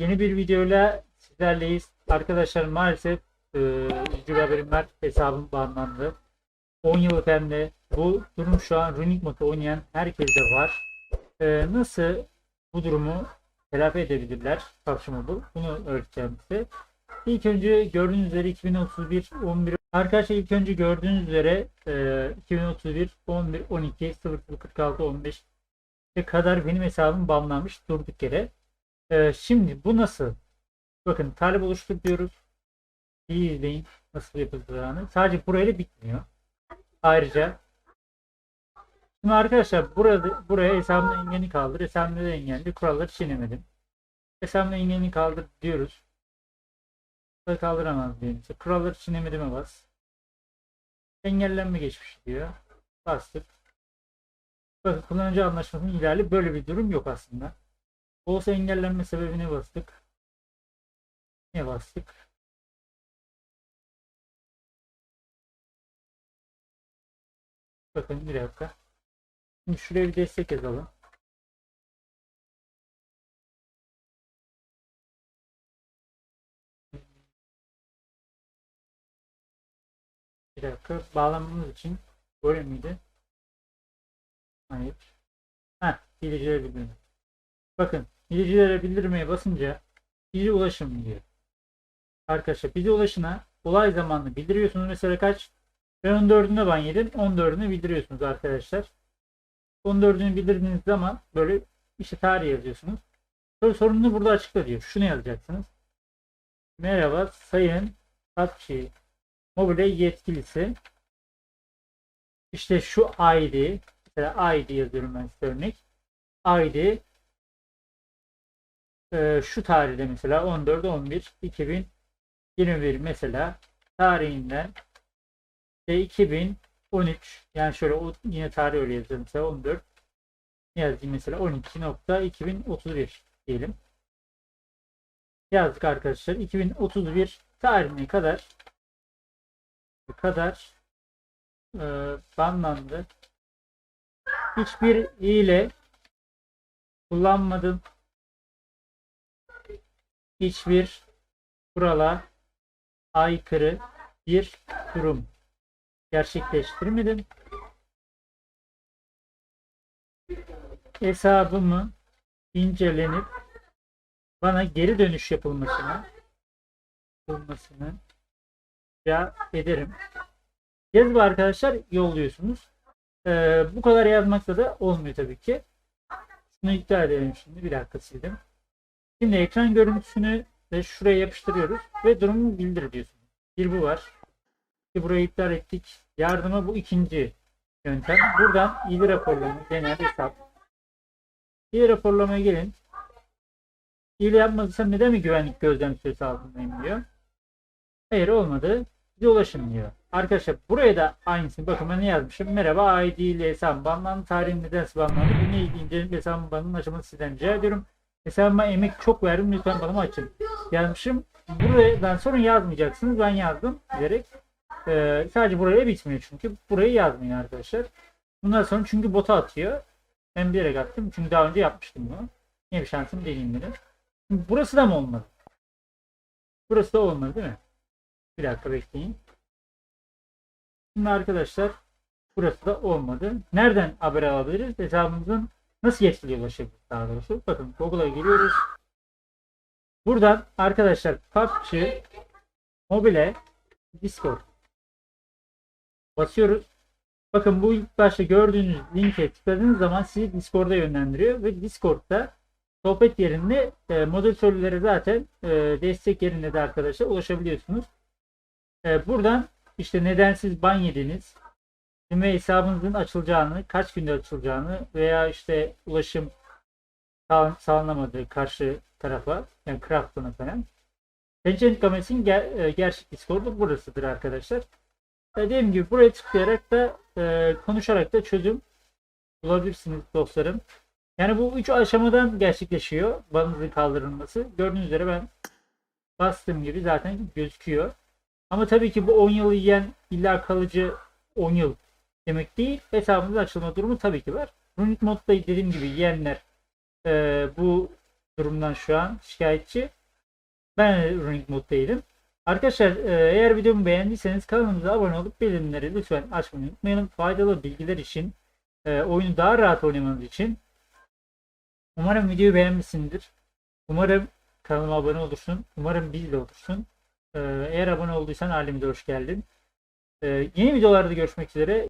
yeni bir videoyla sizlerleyiz. Arkadaşlar maalesef e, üzücü bir haberim var. Hesabım banlandı. 10 yıllık hem de bu durum şu an Runic Mod'da oynayan herkeste var. E, nasıl bu durumu telafi edebilirler PUBG Mobile? Bunu öğreteceğim size. İlk önce gördüğünüz üzere 2031 11 Arkadaşlar ilk önce gördüğünüz üzere e, 2031 11 12 0046 15 ve kadar benim hesabım banlanmış durduk yere. Ee, şimdi bu nasıl? Bakın talep oluştur diyoruz. İyi izleyin nasıl yapıldığını. Sadece burayla bitmiyor. Ayrıca şimdi arkadaşlar burada buraya hesabımın engelini kaldır. Hesabımda da engelli. Kuralları çiğnemedim. Hesabımda engelini kaldır diyoruz. Burayı kaldıramaz diyelim. İşte kuralları çiğnemedime bas. Engellenme geçmiş diyor. Bastık. Bakın kullanıcı anlaşmasının ihlali böyle bir durum yok aslında. Olsa engellenme sebebine bastık. Ne bastık? Bakın bir dakika. Şimdi şuraya bir destek yazalım. Bir dakika. Bağlamamız için böyle miydi? Hayır. Heh, bilgilere bildirme. Bakın, bilgilere bildirmeye basınca bilgi ulaşım diyor. Arkadaşlar bilgi ulaşına olay zamanlı bildiriyorsunuz. Mesela kaç? Ben 14'ünde ban yedim. 14'ünü bildiriyorsunuz arkadaşlar. 14'ünü bildirdiğiniz zaman böyle işte tarih yazıyorsunuz. Sonra sorununu burada açıkla diyor. Şunu yazacaksınız. Merhaba sayın PUBG Mobile yetkilisi. İşte şu ID Mesela ID yazıyorum ben size örnek. ID e, şu tarihte mesela 14 11 2021 mesela tarihinden işte 2013 yani şöyle o, yine tarih öyle yazıyorum mesela 14 ne yazayım mesela 12.2031 diyelim. Yazdık arkadaşlar 2031 tarihine kadar kadar e, banlandı hiçbir hile kullanmadım. Hiçbir kurala aykırı bir durum gerçekleştirmedim. Hesabımı incelenip bana geri dönüş yapılmasını yapılmasını rica ederim. Yazılı arkadaşlar yolluyorsunuz. Ee, bu kadar yazmakla da olmuyor tabii ki. Şunu iptal edelim şimdi. Bir dakika sildim. Şimdi ekran görüntüsünü de şuraya yapıştırıyoruz ve durumu bildir diyorsunuz. Bir bu var. Şimdi burayı iptal ettik. Yardıma bu ikinci yöntem. Buradan ili raporlama, genel hesap. İli raporlamaya gelin. İli yapmadıysam neden mi güvenlik gözlem süresi altındayım diyor. Hayır olmadı. Bize ulaşın diyor. Arkadaşlar buraya da aynısını bakın ben ne yazmışım. Merhaba ID ile hesabım banlandı. Tarihin nedense banlandı. Bunu ilgilenip hesabım banının açılması sizden rica ediyorum. Hesabıma emek çok verdim. Lütfen bana açın. Yazmışım. Buradan sonra yazmayacaksınız. Ben yazdım bilerek. Ee, sadece buraya bitmiyor çünkü. Burayı yazmayın arkadaşlar. Bundan sonra çünkü bota atıyor. Ben bilerek attım. Çünkü daha önce yapmıştım bunu. Yine bir şansım deneyeyim dedim. Burası da mı olmadı? Burası da olmadı değil mi? Bir dakika bekleyin. Şimdi arkadaşlar burası da olmadı. Nereden haber alabiliriz? Hesabımızın nasıl yetkiliye ulaşabiliriz daha doğrusu. Bakın Google'a giriyoruz. Buradan arkadaşlar PUBG Mobile Discord basıyoruz. Bakın bu ilk başta gördüğünüz linke tıkladığınız zaman sizi Discord'a yönlendiriyor ve Discord'da sohbet yerinde e, moderatörlere zaten e, destek yerinde de arkadaşlar ulaşabiliyorsunuz. E, buradan işte neden siz ban yediniz ve hesabınızın açılacağını, kaç günde açılacağını veya işte ulaşım sağ, sağlanamadığı karşı tarafa yani Krafton'a falan. Tencent Games'in ger, e, gerçek Discord'u burasıdır arkadaşlar. E, dediğim gibi buraya tıklayarak da e, konuşarak da çözüm bulabilirsiniz dostlarım. Yani bu üç aşamadan gerçekleşiyor banınızın kaldırılması. Gördüğünüz üzere ben bastığım gibi zaten gözüküyor. Ama tabii ki bu 10 yıl yiyen illa kalıcı 10 yıl demek değil. Hesabınızın açılma durumu tabii ki var. Runic modda dediğim gibi yiyenler e, bu durumdan şu an şikayetçi. Ben mode değilim. Arkadaşlar e, eğer videomu beğendiyseniz kanalımıza abone olup bildirimleri lütfen açmayı unutmayın. Faydalı bilgiler için, e, oyunu daha rahat oynamanız için. Umarım videoyu beğenmişsindir. Umarım kanalıma abone olursun. Umarım bizle olursun. E, eğer abone olduysan halimize hoş geldin. E, yeni videolarda görüşmek üzere.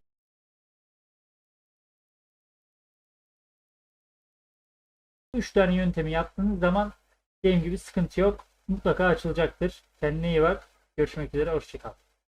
Üç tane yöntemi yaptığınız zaman dediğim gibi sıkıntı yok. Mutlaka açılacaktır. Kendine iyi bak. Görüşmek üzere. Hoşçakal.